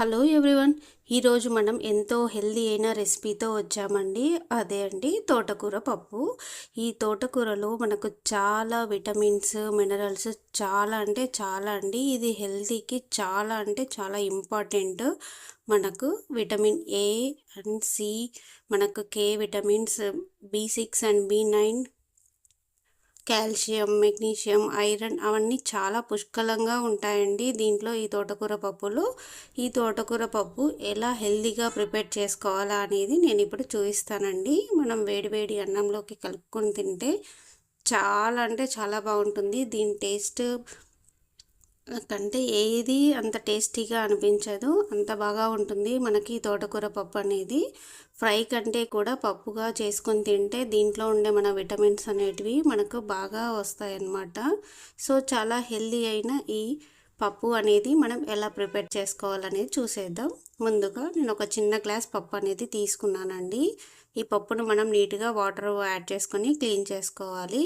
Hello everyone ఈరోజు మనం ఎంతో హెల్దీ అయిన రెసిపీతో వచ్చామండి. అదే అండి తోటకూర పప్పు. ఈ తోటకూరలో మనకు చాలా విటమిన్స్ మినరల్స్ చాలా అంటే చాలా అండి. ఇది హెల్తీకి చాలా అంటే చాలా ఇంపార్టెంట్. మనకు విటమిన్ ఏ అండ్ సి మనకు K vitamins B six and B nine calcium magnesium iron అవన్నీ చాలా పుష్కలంగా ఉంటాయండి దీంట్లో ఈ తోటకూర పప్పులో. ఈ తోటకూర పప్పు ఎలా హెల్దీగా ప్రిపేర్ చేసుకోవాలా అనేది నేను ఇప్పుడు చూపిస్తానండి. మనం వేడివేడి అన్నంలోకి కలుపుకొని తింటే చాలా అంటే చాలా బాగుంటుంది. దీని టేస్ట్ కంటే ఏది అంత టేస్టీగా అనిపించదు. అంత బాగా ఉంటుంది మనకి తోటకూర పప్పు అనేది. ఫ్రై కంటే కూడా పప్పుగా చేసుకొని తింటే దీంట్లో ఉండే మన విటమిన్స్ అనేటివి మనకు బాగా వస్తాయన్నమాట. సో చాలా హెల్దీ అయిన ఈ పప్పు అనేది మనం ఎలా ప్రిపేర్ చేసుకోవాలనేది చూసేద్దాం. ముందుగా నేను ఒక చిన్న గ్లాస్ పప్పు అనేది తీసుకున్నానండి. ఈ పప్పును మనం నీట్గా వాటర్ యాడ్ చేసుకొని క్లీన్ చేసుకోవాలి.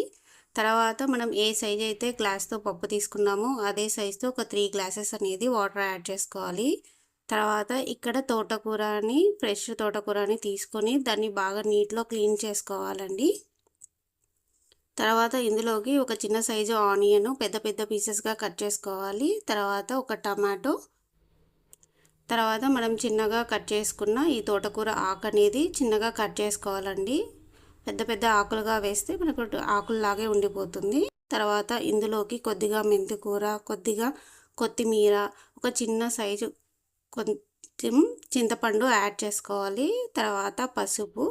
తర్వాత మనం ఏ సైజ్ అయితే గ్లాస్తో పప్పు తీసుకున్నామో అదే సైజుతో ఒక త్రీ గ్లాసెస్ అనేది వాటర్ యాడ్ చేసుకోవాలి. తర్వాత ఇక్కడ తోటకూరని ఫ్రెష్ తోటకూరని తీసుకొని దాన్ని బాగా నీటిలో క్లీన్ చేసుకోవాలండి. తర్వాత ఇందులోకి ఒక చిన్న సైజు ఆనియన్ పెద్ద పెద్ద పీసెస్గా కట్ చేసుకోవాలి. తర్వాత ఒక టమాటో తర్వాత మనం చిన్నగా కట్ చేసుకున్న ఈ తోటకూర ఆకు అనేది చిన్నగా కట్ చేసుకోవాలండి. పెద్ద పెద్ద ఆకులుగా వేస్తే మనకు ఆకుల్లాగే ఉండిపోతుంది. తర్వాత ఇందులోకి కొద్దిగా మెంతికూర కొద్దిగా కొత్తిమీర ఒక చిన్న సైజు కొంచెం చింతపండు యాడ్ చేసుకోవాలి. తర్వాత పసుపు.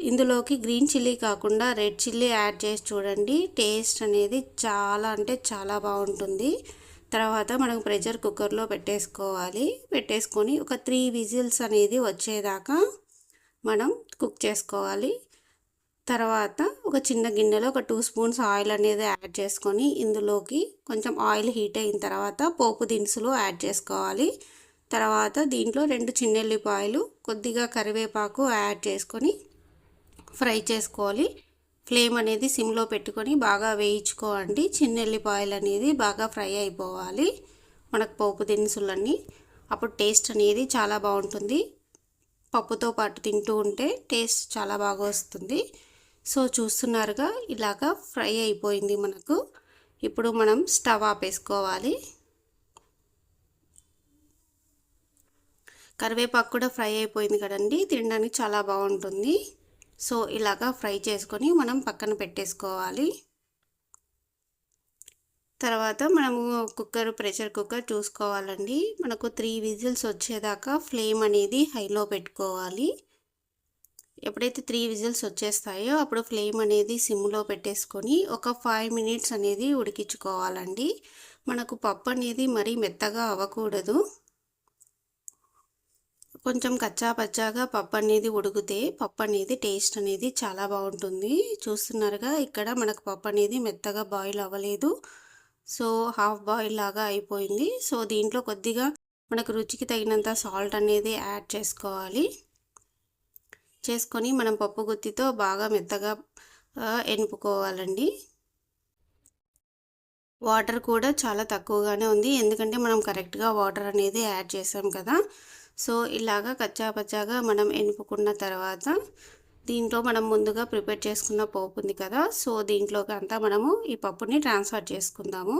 ఇందులోకి గ్రీన్ చిల్లీ కాకుండా రెడ్ చిల్లీ యాడ్ చేసి చూడండి. టేస్ట్ అనేది చాలా అంటే చాలా బాగుంటుంది. తర్వాత మనం ప్రెషర్ కుక్కర్లో పెట్టేసుకోవాలి. పెట్టేసుకొని ఒక త్రీ విజిల్స్ అనేది వచ్చేదాకా మనం కుక్ చేసుకోవాలి. తర్వాత ఒక చిన్న గిన్నెలో ఒక టూ స్పూన్స్ ఆయిల్ అనేది యాడ్ చేసుకొని ఇందులోకి కొంచెం ఆయిల్ హీట్ అయిన తర్వాత పోపు దినుసులు యాడ్ చేసుకోవాలి. తర్వాత దీంట్లో రెండు చిన్నెల్లిపాయలు కొద్దిగా కరివేపాకు యాడ్ చేసుకొని ఫ్రై చేసుకోవాలి. ఫ్లేమ్ అనేది సిమ్లో పెట్టుకొని బాగా వేయించుకోండి. చిన్నెల్లిపాయలు అనేది బాగా ఫ్రై అయిపోవాలి. మనకు పోపు దినుసులన్నీ అప్పుడు టేస్ట్ అనేది చాలా బాగుంటుంది. పప్పుతో పాటు తింటూ ఉంటే టేస్ట్ చాలా బాగా వస్తుంది. సో చూస్తున్నారుగా ఇలాగా ఫ్రై అయిపోయింది మనకు. ఇప్పుడు మనం స్టవ్ ఆపేసుకోవాలి. కరివేపాకు కూడా ఫ్రై అయిపోయింది కదండి తినడానికి చాలా బాగుంటుంది. సో ఇలాగా ఫ్రై చేసుకొని మనం పక్కన పెట్టేసుకోవాలి. తర్వాత మనము కుక్కర్ ప్రెషర్ కుక్కర్ చూసుకోవాలండి. మనకు త్రీ విజిల్స్ వచ్చేదాకా ఫ్లేమ్ అనేది హైలో పెట్టుకోవాలి. ఎప్పుడైతే త్రీ విజిల్స్ వచ్చేస్తాయో అప్పుడు ఫ్లేమ్ అనేది సిమ్లో పెట్టేసుకొని ఒక ఫైవ్ మినిట్స్ అనేది ఉడికించుకోవాలండి. మనకు పప్పు అనేది మరీ మెత్తగా అవ్వకూడదు. కొంచెం కచ్చా పచ్చాగా పప్పు అనేది ఉడికితే పప్పు అనేది టేస్ట్ అనేది చాలా బాగుంటుంది. చూస్తున్నారుగా ఇక్కడ మనకు పప్పు అనేది మెత్తగా బాయిల్ అవ్వలేదు. సో హాఫ్ బాయిల్ లాగా అయిపోయింది. సో దీంట్లో కొద్దిగా మనకు రుచికి తగినంత సాల్ట్ అనేది యాడ్ చేసుకోవాలి. చేసుకొని మనం పప్పు గుత్తితో బాగా మెత్తగా ఎనుపుకోవాలండి. వాటర్ కూడా చాలా తక్కువగానే ఉంది. ఎందుకంటే మనం కరెక్ట్గా వాటర్ అనేది యాడ్ చేసాం కదా. సో ఇలాగా కచ్చా పచ్చాగా మనం ఎనుపుకున్న తర్వాత దీంట్లో మనం ముందుగా ప్రిపేర్ చేసుకున్న పోపు ఉంది కదా. సో దీంట్లోకి అంతా మనము ఈ పప్పుని ట్రాన్స్ఫర్ చేసుకుందాము.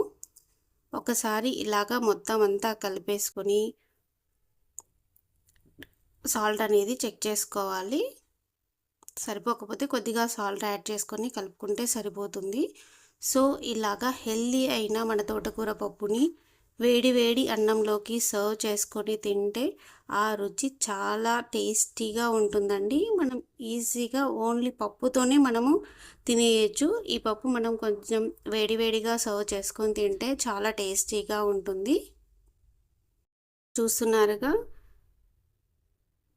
ఒకసారి ఇలాగా మొత్తం అంతా కలిపేసుకొని సాల్ట్ అనేది చెక్ చేసుకోవాలి. సరిపోకపోతే కొద్దిగా సాల్ట్ యాడ్ చేసుకొని కలుపుకుంటే సరిపోతుంది. సో ఇలాగా హెల్దీ అయిన మన తోటకూర పప్పుని వేడి వేడి అన్నంలోకి సర్వ్ చేసుకొని తింటే ఆ రుచి చాలా టేస్టీగా ఉంటుందండి. మనం ఈజీగా ఓన్లీ పప్పుతోనే మనము తినేయచ్చు. ఈ పప్పు మనం కొంచెం వేడివేడిగా సర్వ్ చేసుకొని తింటే చాలా టేస్టీగా ఉంటుంది. చూస్తున్నారుగా?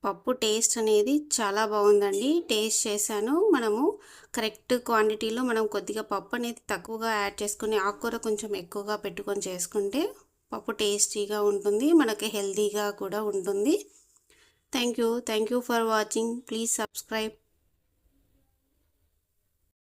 పప్పు టేస్ట్ అనేది చాలా బాగుందండి. టేస్ట్ చేశాను. మనము కరెక్ట్ క్వాంటిటీలో మనం కొద్దిగా పప్పు అనేది తక్కువగా యాడ్ చేసుకుని ఆకుకూర కొంచెం ఎక్కువగా పెట్టుకొని చేసుకుంటే పప్పు టేస్టీగా ఉంటుంది. మనకి హెల్తీగా కూడా ఉంటుంది. Thank you. Thank you for watching. Please subscribe.